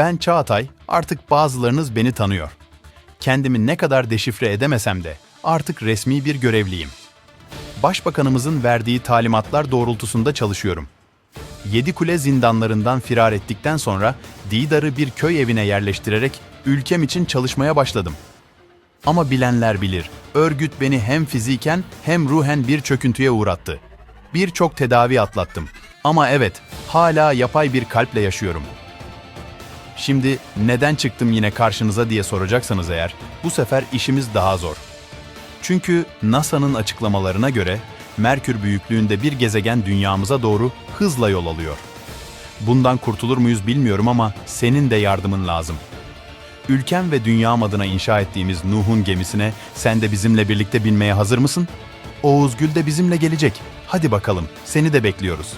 Ben Çağatay, artık bazılarınız beni tanıyor. Kendimi ne kadar deşifre edemesem de artık resmi bir görevliyim. Başbakanımızın verdiği talimatlar doğrultusunda çalışıyorum. Yedikule zindanlarından firar ettikten sonra Didar'ı bir köy evine yerleştirerek ülkem için çalışmaya başladım. Ama bilenler bilir, örgüt beni hem fiziken hem ruhen bir çöküntüye uğrattı. Birçok tedavi atlattım. Ama evet, hala yapay bir kalple yaşıyorum. Şimdi neden çıktım yine karşınıza diye soracaksanız eğer, bu sefer işimiz daha zor. Çünkü NASA'nın açıklamalarına göre Merkür büyüklüğünde bir gezegen dünyamıza doğru hızla yol alıyor. Bundan kurtulur muyuz bilmiyorum ama senin de yardımın lazım. Ülkem ve dünyam adına inşa ettiğimiz Nuh'un gemisine sen de bizimle birlikte binmeye hazır mısın? Oğuz Gül de bizimle gelecek. Hadi bakalım, seni de bekliyoruz.